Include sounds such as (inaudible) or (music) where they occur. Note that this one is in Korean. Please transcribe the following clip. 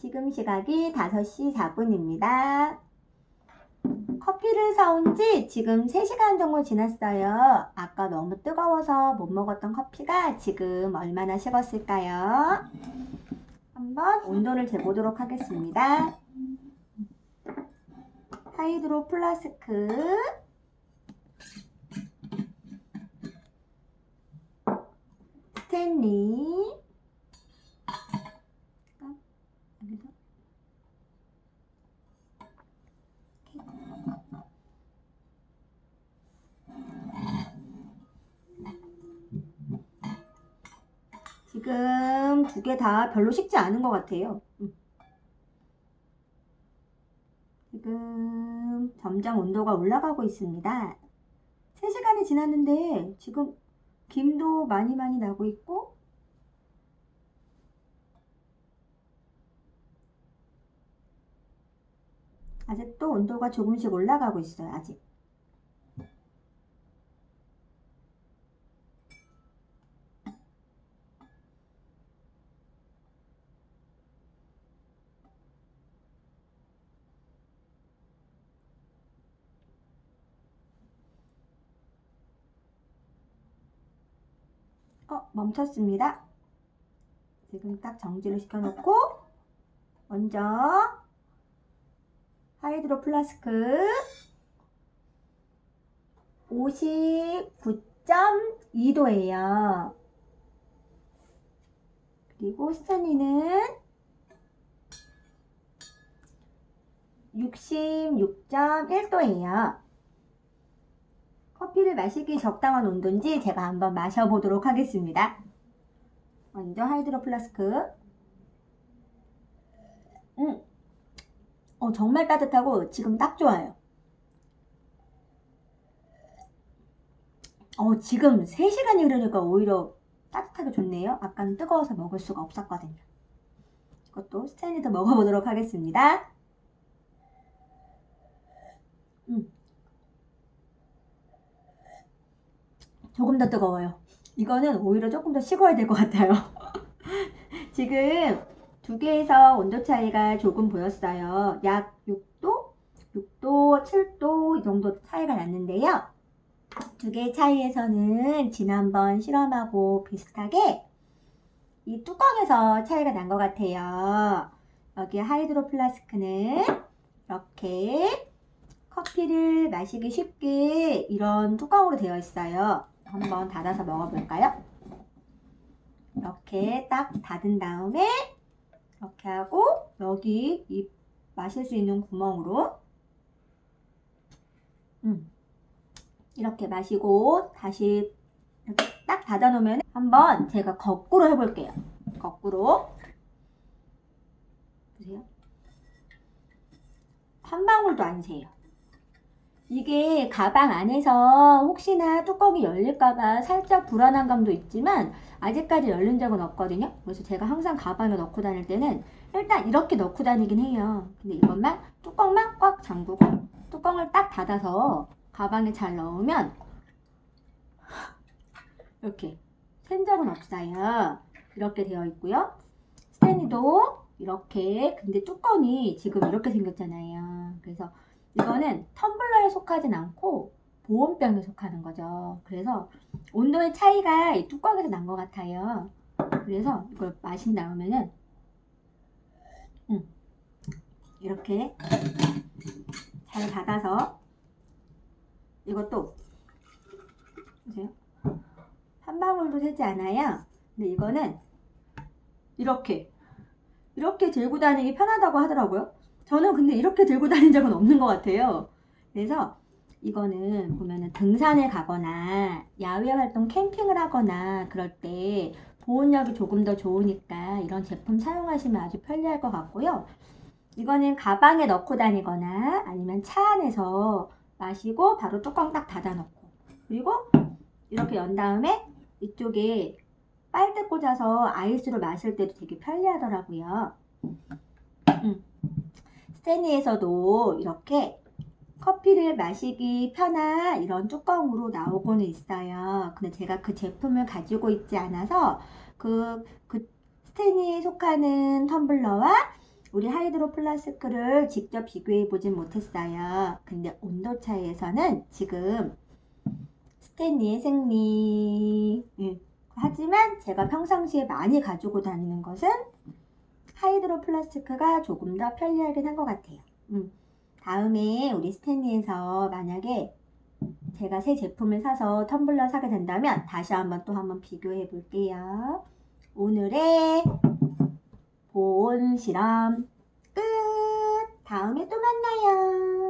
지금 시각이 5시 4분입니다. 커피를 사온 지 지금 3시간 정도 지났어요. 아까 너무 뜨거워서 못 먹었던 커피가 지금 얼마나 식었을까요? 한번 온도를 재보도록 하겠습니다. 하이드로 플라스크 스탠리 여기서 지금 두 개 다 별로 식지 않은 것 같아요. 음. 지금 점점 온도가 올라가고 있습니다. 3시간이 지났는데 지금 김도 많이 많이 나고 있고 아직도 온도가 조금씩 올라가고 있어요. 아직. 어, 멈췄습니다. 지금 딱 정지를 시켜놓고 먼저 하이드로 플라스크 59.2도예요. 그리고 스탠리는 66.1도예요. 커피를 마시기 적당한 온도인지 제가 한번 마셔보도록 하겠습니다. 먼저 하이드로 플라스크. 음, 어, 정말 따뜻하고 지금 딱 좋아요. 어, 지금 3시간이 흐르니까 오히려 따뜻하게 좋네요. 아까는 뜨거워서 먹을 수가 없었거든요. 이것도 스탠리도 먹어보도록 하겠습니다. 음. 조금 더 뜨거워요. 이거는 오히려 조금 더 식어야 될 것 같아요. (laughs) 지금 두 개에서 온도 차이가 조금 보였어요. 약 6도, 6도, 7도 이 정도 차이가 났는데요. 두 개의 차이에서는 지난번 실험하고 비슷하게 이 뚜껑에서 차이가 난 것 같아요. 여기 하이드로 플라스크는 이렇게 커피를 마시기 쉽게 이런 뚜껑으로 되어 있어요. 한번 닫아서 먹어볼까요? 이렇게 딱 닫은 다음에 이렇게 하고 여기 이 마실 수 있는 구멍으로 음, 이렇게 마시고 다시 이렇게 딱 닫아 놓으면 한번 제가 거꾸로 해볼게요. 거꾸로 보세요. 한 방울도 안 새요. 이게 가방 안에서 혹시나 뚜껑이 열릴까봐 살짝 불안한 감도 있지만 아직까지 열린 적은 없거든요. 그래서 제가 항상 가방에 넣고 다닐 때는 일단 이렇게 넣고 다니긴 해요. 근데 이것만 뚜껑만 꽉 잠그고 뚜껑을 딱 닫아서 가방에 잘 넣으면 이렇게 샌 적은 없어요. 이렇게 되어 있고요. 스탠리도 이렇게 근데 뚜껑이 지금 이렇게 생겼잖아요. 그래서 이거는 텀블러에 속하진 않고 보온병에 속하는 거죠. 그래서 온도의 차이가 이 뚜껑에서 난 것 같아요. 그래서 이걸 마신 다음에는 음, 이렇게 잘 닫아서 이것도 보세요. 한 방울도 새지 않아요. 근데 이거는 이렇게 이렇게 들고 다니기 편하다고 하더라고요. 저는 근데 이렇게 들고 다닌 적은 없는 것 같아요. 그래서 이거는 보면은 등산을 가거나 야외 활동 캠핑을 하거나 그럴 때 보온력이 조금 더 좋으니까 이런 제품 사용하시면 아주 편리할 것 같고요. 이거는 가방에 넣고 다니거나 아니면 차 안에서 마시고 바로 뚜껑 딱 닫아 놓고 그리고 이렇게 연 다음에 이쪽에 빨대 꽂아서 아이스로 마실 때도 되게 편리하더라고요. 음. 스탠리에서도 이렇게 커피를 마시기 편한 이런 뚜껑으로 나오고는 있어요. 근데 제가 그 제품을 가지고 있지 않아서 그, 그 스탠리에 속하는 텀블러와 우리 하이드로 플라스크를 직접 비교해 보진 못했어요. 근데 온도 차이에서는 지금 스탠리의 승리. 음. 하지만 제가 평상시에 많이 가지고 다니는 것은 하이드로 플라스크가 조금 더 편리하긴 한 것 같아요. 음. 다음에 우리 스탠리에서 만약에 제가 새 제품을 사서 텀블러 사게 된다면 다시 한번 또 한번 비교해 볼게요. 오늘의 본 실험 끝! 다음에 또 만나요.